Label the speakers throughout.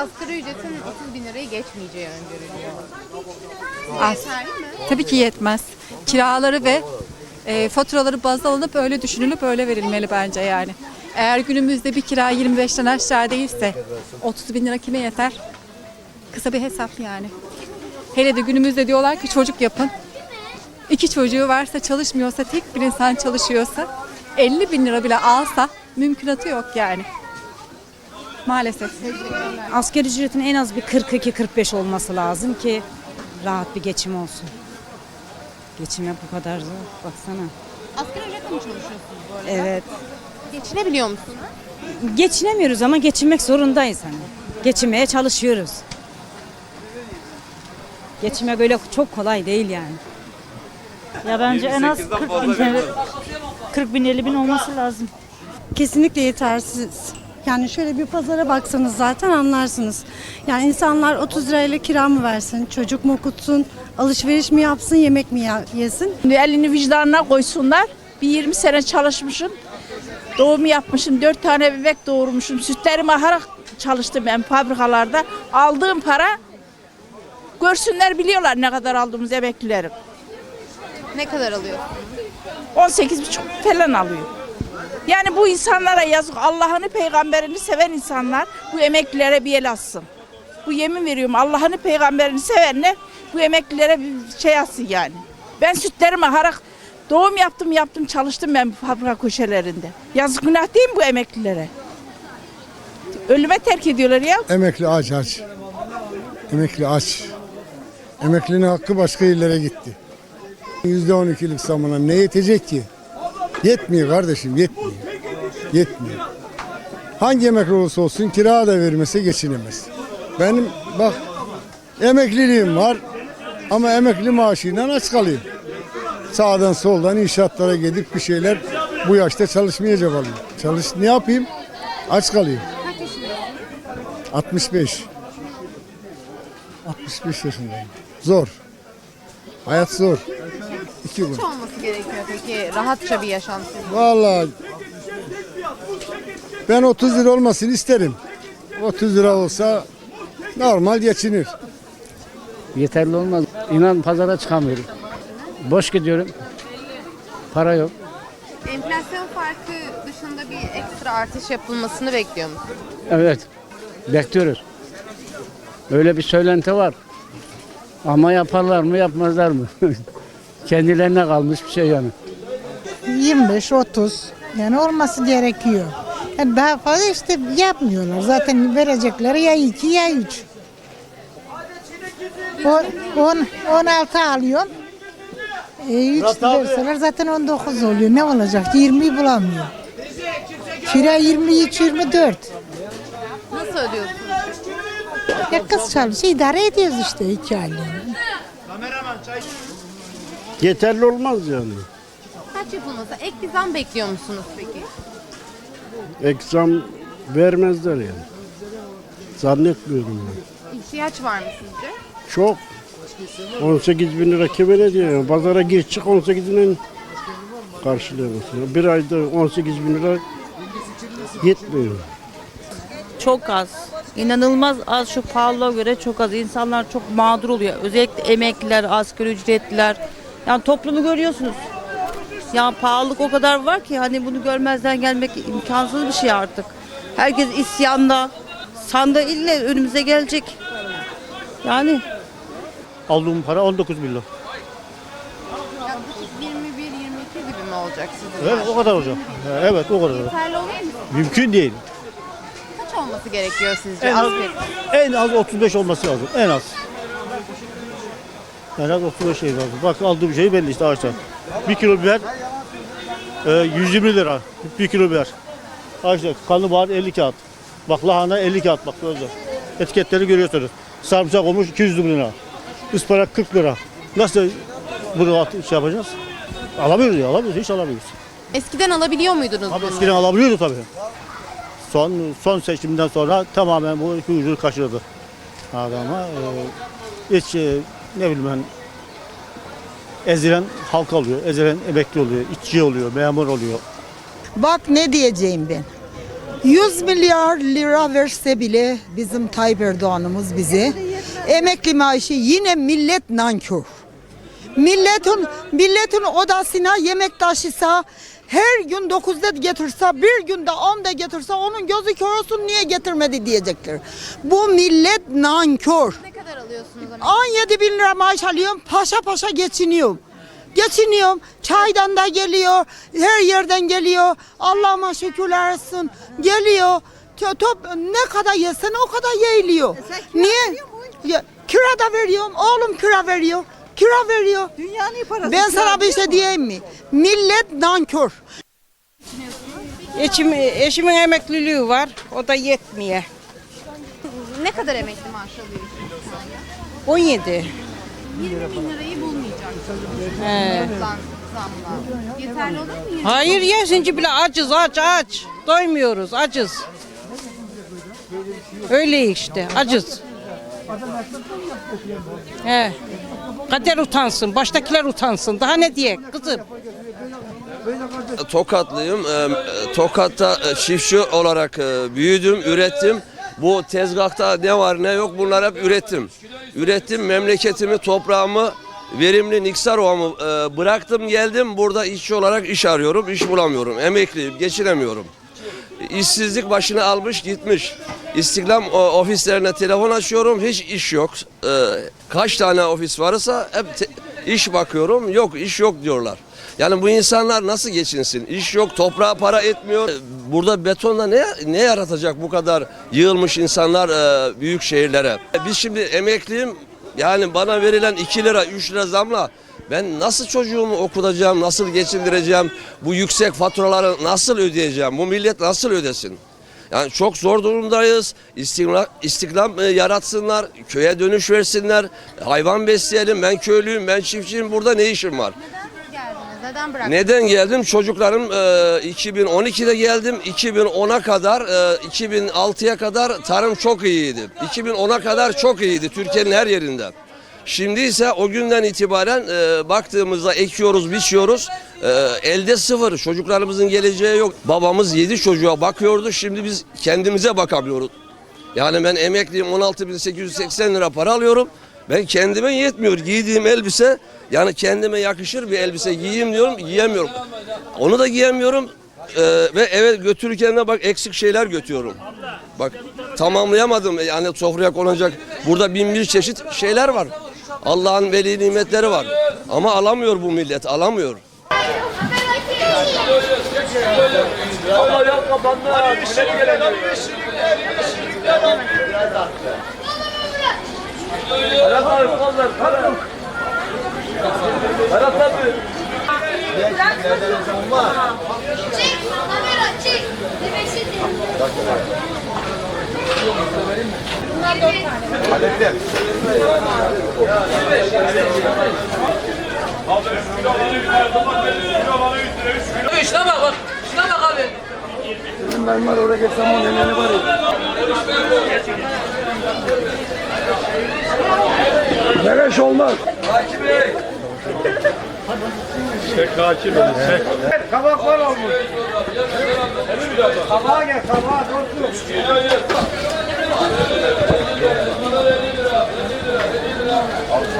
Speaker 1: asgari ücretin 30 bin lirayı geçmeyeceği öngörülüyor.
Speaker 2: Az.
Speaker 1: yeterli mi?
Speaker 2: Tabii ki yetmez. Kiraları ve e, faturaları baz alınıp öyle düşünülüp öyle verilmeli bence yani. Eğer günümüzde bir kira 25'ten aşağı değilse 30 bin lira kime yeter? Kısa bir hesap yani. Hele de günümüzde diyorlar ki çocuk yapın. İki çocuğu varsa çalışmıyorsa tek bir insan çalışıyorsa 50 bin lira bile alsa mümkünatı yok yani. Maalesef.
Speaker 3: Asgari ücretin en az bir 42-45 olması lazım ki rahat bir geçim olsun. Geçime bu kadar zor. Baksana.
Speaker 1: Asgari ücretle mi çalışıyorsunuz bu arada?
Speaker 3: Evet.
Speaker 1: Geçinebiliyor musunuz?
Speaker 3: Geçinemiyoruz ama geçinmek zorundayız hani. Geçinmeye çalışıyoruz. Geçinmek öyle çok kolay değil yani.
Speaker 4: Ya bence en az 40 bin, TL 40 bin 50 bin olması lazım.
Speaker 5: Kesinlikle yetersiz. Yani şöyle bir pazara baksanız zaten anlarsınız. Yani insanlar 30 lirayla kira mı versin, çocuk mu okutsun, alışveriş mi yapsın, yemek mi yesin?
Speaker 6: Şimdi elini vicdanına koysunlar. Bir 20 sene çalışmışım. Doğum yapmışım. 4 tane bebek doğurmuşum. Sütlerimi aharak çalıştım ben fabrikalarda. Aldığım para görsünler biliyorlar ne kadar aldığımız emeklilerin.
Speaker 1: Ne kadar alıyor?
Speaker 6: 18,5 falan alıyor. Yani bu insanlara yazık. Allah'ını peygamberini seven insanlar bu emeklilere bir el atsın. Bu yemin veriyorum Allah'ını peygamberini sevenler bu emeklilere bir şey atsın yani. Ben sütlerimi aharak doğum yaptım yaptım çalıştım ben bu fabrika köşelerinde. Yazık günah değil mi bu emeklilere? Ölüme terk ediyorlar ya.
Speaker 7: Emekli aç aç. Emekli aç. Emeklinin hakkı başka illere gitti. Yüzde on ikilik zamana ne yetecek ki? Yetmiyor kardeşim yetmiyor. Yetmiyor. Hangi emekli olursa olsun kira da vermese geçinemez. Benim bak emekliliğim var ama emekli maaşıyla aç kalayım. Sağdan soldan inşaatlara gidip bir şeyler bu yaşta çalışmayacak alayım. Çalış ne yapayım? Aç kalayım. 65. 65 yaşındayım. Zor. Hayat zor. İki gün.
Speaker 1: Kaç olması gerekiyor peki rahatça bir yaşantı?
Speaker 7: Vallahi ben 30 lira olmasını isterim. 30 lira olsa normal geçinir.
Speaker 8: Yeterli olmaz. İnan pazara çıkamıyorum. Boş gidiyorum. Para yok.
Speaker 1: Enflasyon farkı dışında bir ekstra artış yapılmasını bekliyor musunuz?
Speaker 8: Evet. Bekliyoruz. Öyle bir söylenti var. Ama yaparlar mı yapmazlar mı? Kendilerine kalmış bir şey yani.
Speaker 9: 25-30 yani olması gerekiyor. Yani daha fazla işte yapmıyorlar. Zaten verecekleri ya 2 ya 3. 10, 16 alıyorum. E, 3 verseler zaten 19 oluyor. Ne olacak? 20 bulamıyor. Kira 23 24.
Speaker 1: Nasıl ödüyorsunuz?
Speaker 9: Ya kız çalışıyor idare ediyoruz işte iki aylığını.
Speaker 8: Yeterli olmaz yani.
Speaker 1: Kaç yapılmasa ek bir zam bekliyor musunuz peki?
Speaker 8: Eksam vermezler yani. Zannetmiyorum ben.
Speaker 1: İhtiyaç var mı sizce?
Speaker 8: Çok. 18 bin lira kime ne diyor? yani? Pazara gir çık 18 bin karşılıyorsun. Bir ayda 18 bin lira yetmiyor.
Speaker 4: Çok az. İnanılmaz az şu pahalılığa göre çok az. İnsanlar çok mağdur oluyor. Özellikle emekliler, asgari ücretliler. Yani toplumu görüyorsunuz. Ya pahalılık o kadar var ki hani bunu görmezden gelmek imkansız bir şey artık. Herkes isyanda. Sandığı ille önümüze gelecek. Yani
Speaker 8: Aldığım para 19 milyon.
Speaker 1: Yaklaşık 21-22 gibi mi olacak sizin?
Speaker 8: Evet o kadar olacak. Evet o kadar.
Speaker 1: Yeterli olur mu?
Speaker 8: Mümkün değil.
Speaker 1: Kaç olması gerekiyor sizce?
Speaker 8: En az,
Speaker 1: asgari?
Speaker 8: en az 35 olması lazım. En az. En az 35 şey lazım. Bak aldığım şey belli işte ağaçtan. 1 kilo biber e, 120 lira. 1 kilo biber. Ağaçta karnabahar 50 kağıt. Bak lahana 50 kağıt bak böyle. Etiketleri görüyorsunuz. Sarımsak olmuş 200 lira. Ispanak 40 lira. Nasıl bunu şey yapacağız? Alamıyoruz ya alamıyoruz hiç alamıyoruz.
Speaker 1: Eskiden alabiliyor muydunuz
Speaker 8: Abi
Speaker 1: bunu?
Speaker 8: eskiden alabiliyordu tabii. Son son seçimden sonra tamamen bu ucu kaçırdı. Adama e, hiç e, ne bileyim ben ezilen halk oluyor, ezilen emekli oluyor, işçi oluyor, memur oluyor.
Speaker 9: Bak ne diyeceğim ben.
Speaker 10: 100 milyar lira verse bile bizim Tayyip Erdoğan'ımız bize emekli maaşı yine millet nankör. Milletin milletin odasına yemek taşısa her gün 9'da getirse bir günde 10'da getirse onun gözü kör olsun niye getirmedi diyecekler. Bu millet nankör.
Speaker 1: Ne kadar alıyorsunuz? emekli?
Speaker 10: 17 bin lira maaş alıyorum paşa paşa geçiniyorum. Geçiniyorum. Çaydan da geliyor. Her yerden geliyor. Allah'ıma şükürler olsun. Geliyor. Top, top ne kadar yesen o kadar yeğiliyor. Niye? Ya, kira da veriyorum. Oğlum kira veriyor. Kira veriyor.
Speaker 9: Dünyanın parası.
Speaker 10: Ben sana bir şey diyeyim mi? Millet nankör.
Speaker 11: Eşim, eşimin emekliliği var. O da yetmiyor.
Speaker 1: Ne kadar emekli maaşı alıyorsunuz şu anda?
Speaker 11: 17.
Speaker 1: 20 bin lirayı bulmayacak.
Speaker 11: He.
Speaker 1: Zam, zamla. Yeterli olur mu? 20
Speaker 11: Hayır ya şimdi bile acız aç aç. Doymuyoruz acız. Öyle işte acız. He. Kader utansın, baştakiler utansın. Daha ne diye kızım?
Speaker 12: Tokatlıyım. Tokat'ta çiftçi olarak büyüdüm, ürettim. Bu tezgahta ne var ne yok bunlar hep ürettim. Ürettim memleketimi, toprağımı, verimli Niksar Ovamı bıraktım geldim. Burada işçi olarak iş arıyorum, iş bulamıyorum. Emekliyim, geçinemiyorum. İşsizlik başını almış gitmiş. İstiklal o, ofislerine telefon açıyorum, hiç iş yok. Ee, kaç tane ofis varsa hep iş bakıyorum, yok iş yok diyorlar. Yani bu insanlar nasıl geçinsin? İş yok, toprağa para etmiyor. Burada betonla ne ne yaratacak bu kadar yığılmış insanlar e, büyük şehirlere? Biz şimdi emekliyim. Yani bana verilen 2 lira, 3 lira zamla ben nasıl çocuğumu okutacağım, nasıl geçindireceğim, bu yüksek faturaları nasıl ödeyeceğim, bu millet nasıl ödesin? Yani çok zor durumdayız. İstiklal, istiklal e, yaratsınlar, köye dönüş versinler, hayvan besleyelim. Ben köylüyüm, ben çiftçiyim. Burada ne işim var?
Speaker 1: Neden geldiniz? Neden bıraktınız?
Speaker 12: Neden geldim? Çocuklarım e, 2012'de geldim. 2010'a kadar, e, 2006'ya kadar tarım çok iyiydi. 2010'a kadar çok iyiydi Türkiye'nin her yerinde. Şimdi ise o günden itibaren e, baktığımızda ekiyoruz, biçiyoruz. E, elde sıfır. Çocuklarımızın geleceği yok. Babamız yedi çocuğa bakıyordu. Şimdi biz kendimize bakamıyoruz. Yani ben emekliyim 16.880 lira para alıyorum. Ben kendime yetmiyor. Giydiğim elbise yani kendime yakışır bir elbise giyeyim diyorum giyemiyorum. Onu da giyemiyorum. Ee, ve eve götürürken de bak eksik şeyler götürüyorum. Bak tamamlayamadım yani sofraya konacak. Burada bin bir çeşit şeyler var. Allah'ın veli nimetleri var. Ama alamıyor bu millet alamıyor.
Speaker 11: Şuna bak bak. Şuna bak
Speaker 8: abi. Ben var oraya
Speaker 12: geçsem onun elini var ya. Beleş olmaz. Hakim Bey. Çek hakim Bey. Çek. Kabaklar olmuş. Kabağa gel kabağa. Dur dur.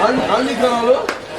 Speaker 12: Hangi, hangi kanalı?